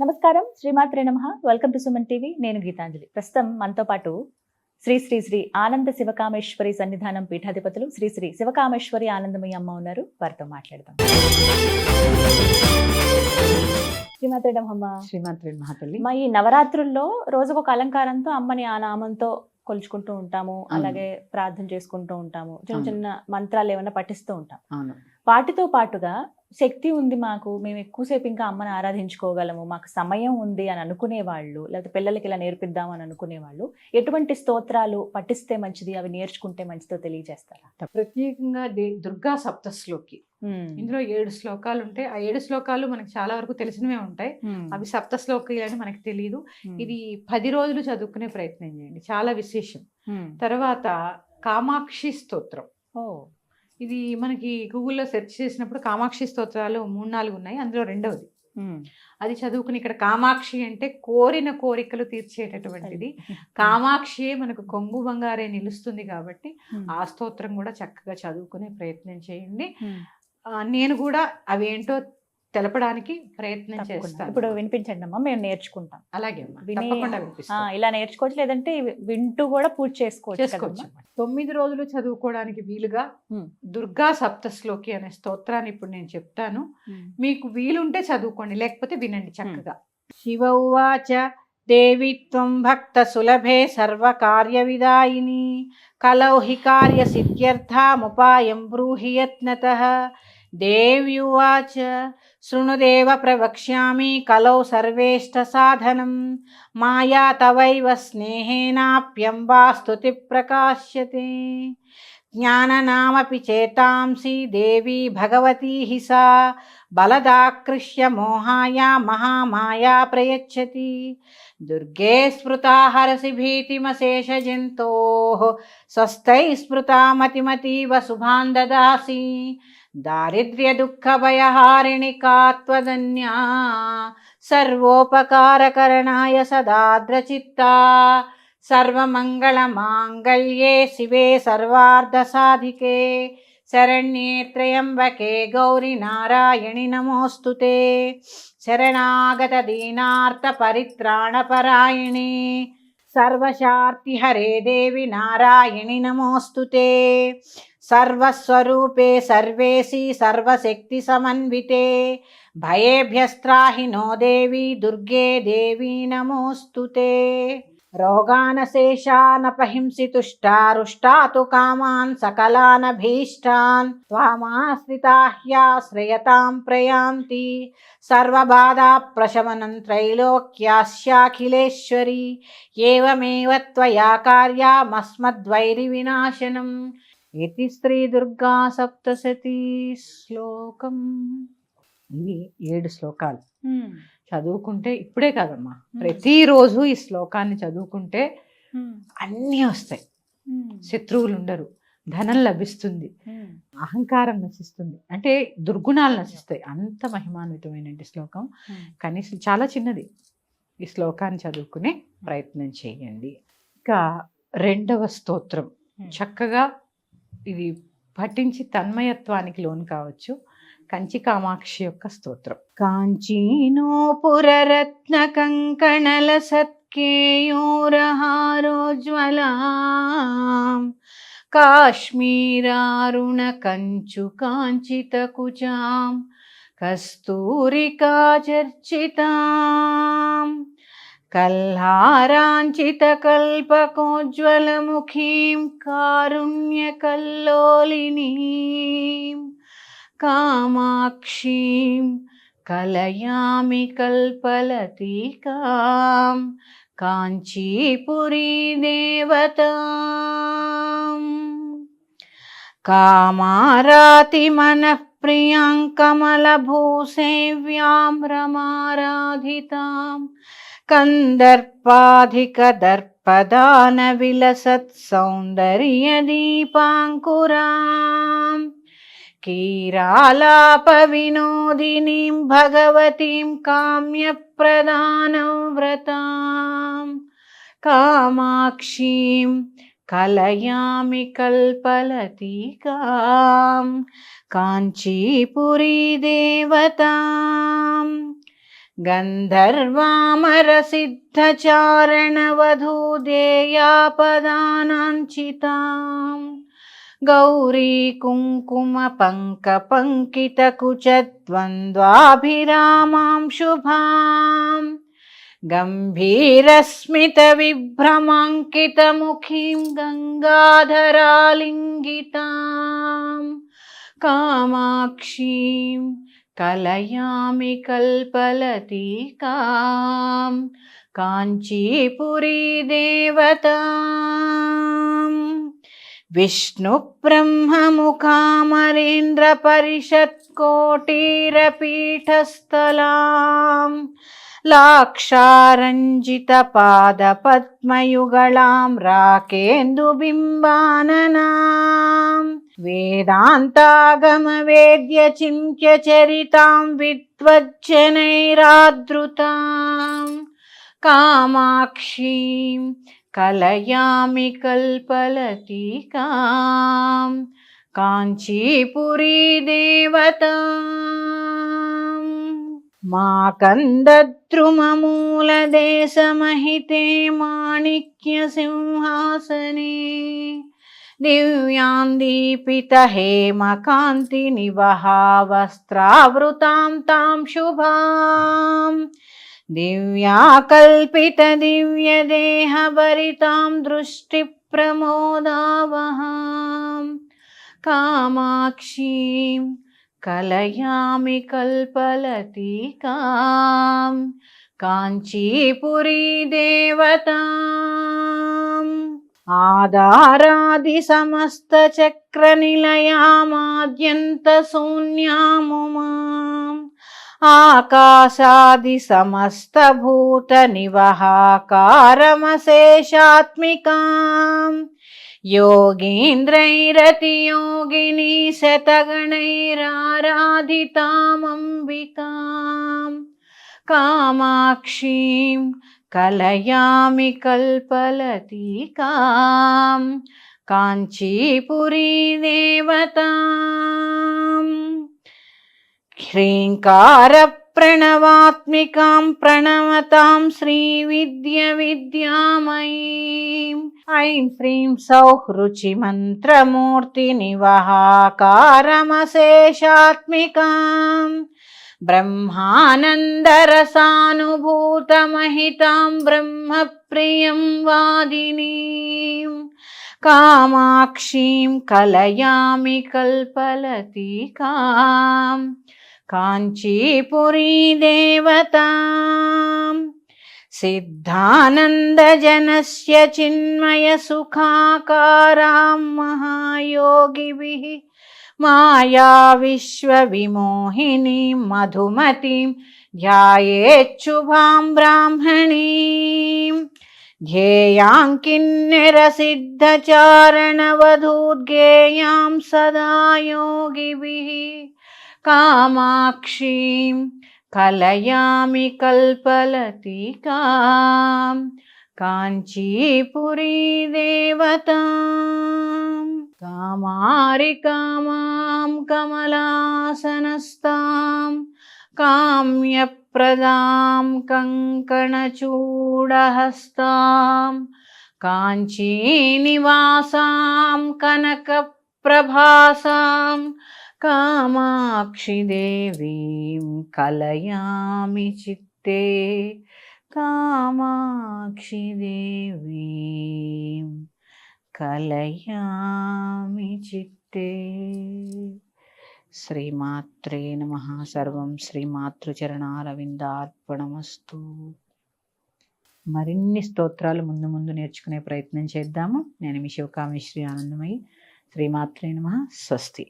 నమస్కారం శ్రీమాత్రే నమ. వెల్కమ్ టు సుమన్ టీవీ నేను గీతాంజలి. ప్రస్తుతం మనతో పాటు శ్రీ శ్రీ శ్రీ ఆనంద శివకామేశ్వరి సన్నిధానం పీఠాధిపతులు శ్రీ శ్రీ శివకామేశ్వరి ఆనందమయ్య అమ్మ ఉన్నారు. వారితో మాట్లాడదాం. శ్రీమాత్రే మహాతల్లి మా ఈ నవరాత్రుల్లో రోజుకొక అలంకారంతో అమ్మని ఆ నామంతో కొలుచుకుంటూ ఉంటాము అలాగే ప్రార్థన చేసుకుంటూ ఉంటాము చిన్న. చిన్న మంత్రాలు ఏమైనా పఠిస్తూ ఉంటాం. వాటితో పాటుగా శక్తి ఉంది మాకు. మేము ఎక్కువసేపు ఇంకా అమ్మని ఆరాధించుకోగలము. మాకు సమయం ఉంది అని అనుకునే వాళ్ళు లేకపోతే పిల్లలకి ఇలా నేర్పిద్దాం అని అనుకునే వాళ్ళు ఎటువంటి స్తోత్రాలు పఠిస్తే మంచిది? అవి నేర్చుకుంటే మంచిదో తెలియజేస్తారా? ప్రత్యేకంగా దుర్గా సప్తశ్లోకి. ఇందులో ఏడు శ్లోకాలు ఉంటాయి. ఆ ఏడు శ్లోకాలు మనకి చాలా వరకు తెలిసినవే ఉంటాయి. అవి సప్త శ్లోకాలు అని మనకి తెలియదు ఇది పది రోజులు చదువుకునే ప్రయత్నం చేయండి. చాలా విశేషం. తర్వాత కామాక్షి స్తోత్రం. ఓ. ఇది మనకి గూగుల్లో సెర్చ్ చేసినప్పుడు కామాక్షి స్తోత్రాలు మూడు నాలుగు ఉన్నాయి అందులో రెండవది. అది చదువుకుని ఇక్కడ కామాక్షి అంటే కోరిన కోరికలు తీర్చేటటువంటిది. కామాక్షియే మనకు కొంగు బంగారే నిలుస్తుంది కాబట్టి ఆ స్తోత్రం కూడా చక్కగా చదువుకునే ప్రయత్నం చేయండి. నేను కూడా అవేంటో తెలపడానికి ప్రయత్నం. చేస్తాను ఇప్పుడు వినిపించండి అమ్మా మేము నేర్చుకుంటాం అలాగే. ఇలా నేర్చుకోవచ్చు లేదంటే వింటూ కూడా పూజ చేసుకోవచ్చు? తొమ్మిది రోజులు చదువుకోవడానికి వీలుగా. దుర్గా సప్తశ్లోకి అనే స్తోత్రాన్ని ఇప్పుడు నేను చెప్తాను మీకు వీలుంటే చదువుకోండి లేకపోతే వినండి చక్కగా శివ ఉవాచ దేవి త్వం భక్త సులభే సర్వకార్య విదాయిని కలౌ హి కార్య సిద్ధ్యర్థముపాయం బ్రూహి యత్నత దేవ్యువాచ. శృణుదేవ ప్రవక్ష్యామి కలౌ సర్వేష్ట సాధనం మాయా తవైవ స్నేహేనాప్యంబా స్తుతి ప్రకాశ్యతే. జ్ఞాననామపి చేతాంసి దేవి భగవతీ హి సా బలదాకృష్య మోహాయ మహామాయా ప్రయచ్చతి. దుర్గే స్మృతా హరసి భీతిమశేష జంతో. స్వస్థై స్మృతా दारिद्र्यदुःखभयहारिणि कात्वदन्या सर्वोपकारकरणाय सदाद्रचित्ता सर्वमङ्गलमाङ्गल्ये शिवे सर्वार्धसाधिके शरण्ये त्र्यम्बके गौरि नारायणि नमोऽस्तु ते शरणागतदीनार्तपरित्राणपरायणे सर्वशार्तिहरे देवि नारायणि नमोऽस्तु ते సర్వస్వరూపే సర్వేసి సర్వశక్తి సమన్వితే భయేభ్యస్త్రాహి నో దేవి దుర్గే దేవీ నమోస్తుతే रोगानशेषानपहिंसितुष्टारुष्टातु कामान् सकलानभीष्टान् त्वामाश्रिता ह्याश्रयतां प्रयान्ति सर्वबाधाप्रशमनं त्रैलोक्यास्याखिलेश्वरी एवमेव त्वया कार्यामस्मद्वैरिविनाशनम् ఇది శ్రీ దుర్గా సప్తశతి శ్లోకం ఇవి ఏడు శ్లోకాలు. చదువుకుంటే ఇప్పుడే కాదమ్మా. ప్రతిరోజు ఈ శ్లోకాన్ని చదువుకుంటే. అన్నీ వస్తాయి. శత్రువులు ఉండరు. ధనం లభిస్తుంది. అహంకారం నశిస్తుంది. అంటే దుర్గుణాలు నశిస్తాయి. అంత మహిమాన్వితమైన శ్లోకం. కనీసం చాలా చిన్నది. ఈ శ్లోకాన్ని చదువుకునే ప్రయత్నం చేయండి. ఇక రెండవ స్తోత్రం. చక్కగా ఇది పఠించి తన్మయత్వానికి లోను కావచ్చు. కంచి కామాక్షి యొక్క స్తోత్రం. కాంచీనోపురరత్న కంకణల సత్కేయూరహారోజ్వలా. కాశ్మీరారుణ కంచు కాంచిత కుచాం కస్తూరికా చర్చితాం. కల్హారాంచితకల్పకోజ్వలముఖీం కారుణ్యకల్లోలినీం కామాక్షీం కలయామి కల్పలతికాం కాంచీపురీ దేవతాం. కామారాతిమనః ప్రియాం కమలభూసేవ్యాం రమారాధితాం కందర్పాధికదర్పదాన విలసత్ సౌందర్య దీపాంకురాం కీరాలాప వినోదినీం गन्धर्वामरसिद्धचारणवधूदेयापदानाञ्चिताम्। गौरीकुङ्कुमपङ्कपङ्कितकुचद्वन्द्वाभिरामां शुभाम्। गम्भीरस्मितविभ्रमाङ्कितमुखीं गङ्गाधरालिङ्गिताम्। कामाक्षीम् कलयामि कल्पलतिकां काञ्चीपुरी देवताम् विष्णुब्रह्ममुखामरेन्द्रपरिषत्कोटीरपीठस्थलाम् लाक्षारञ्जितपादपद्मयुगलां राकेन्दुबिम्बाननाम् वेदान्तागमवेद्यचिन्त्यचरितां विद्वज्जनैरादृताम् कामाक्षीं कलयामि कल्पलतिकां काञ्चीपुरी देवताम् माकन्दद्रुममूलदेशमहिते माणिक्यसिंहासने दिव्यान्दीपितहेमकान्तिनिवहावस्त्रावृतां तां शुभाम् दिव्याकल्पितदिव्यदेहभरितां కలయామి కల్పలతీకాం కాంచీపురీ దేవత. ఆధారాది సమస్త చక్ర నిలయామాద్యంత శూన్యాముమాం. ఆకాశాది సమస్త భూత నివహాకారమశేషాత్మికాం. யோகேந்திரைரதியோகினி சதகணைராராதிதாமம்பிகாம் காமாட்சீம் கலயாமி கல்பலதீகாம். காஞ்சிபுரி தேவதாம் ஹ்ரீங்கார ह्रीङ्कारप्रणवात्मिकां प्रणवतां श्रीविद्यविद्यामयीम् ऐं श्रीं सौः रुचिमन्त्रमूर्तिनिवहाकारमशेषात्मिकाम् ब्रह्मानन्दरसानुभूतमहितां ब्रह्मप्रियं वादिनीं कामाक्षीं कलयामि कल्पलतिकां देवताम्। सिद्धानन्दजनस्य चिन्मयसुखाकारां महायोगिभिः माया विश्वविमोहिनीं मधुमतीं ध्यायेच्छुभां ब्राह्मणीं ध्येयाङ्किन्निरसिद्धचारणवधूद्गेयां सदा योगिभिः। कामाक्षीं कलयामि कल्पलतिकां काञ्चीपुरी देवताम् कामारिकामां कमलासनस्तां काम्यप्रदां कङ्कणचूडहस्तां काञ्चीनिवासां कनकप्रभासां కామాక్షిదేవీం కలయామి చిత్తే. కామాక్షిదేవీం కలయామి చిత్తే. శ్రీమాత్రే నమ. సర్వం శ్రీమాతృచరణారవిందార్పణమస్తు. మరిన్ని స్తోత్రాలు ముందు ముందు నేర్చుకునే ప్రయత్నం చేద్దాము. నేను మీ శివకామిశ్రీ ఆనందమయ్యి. శ్రీమాత్రే నమ. స్వస్తి.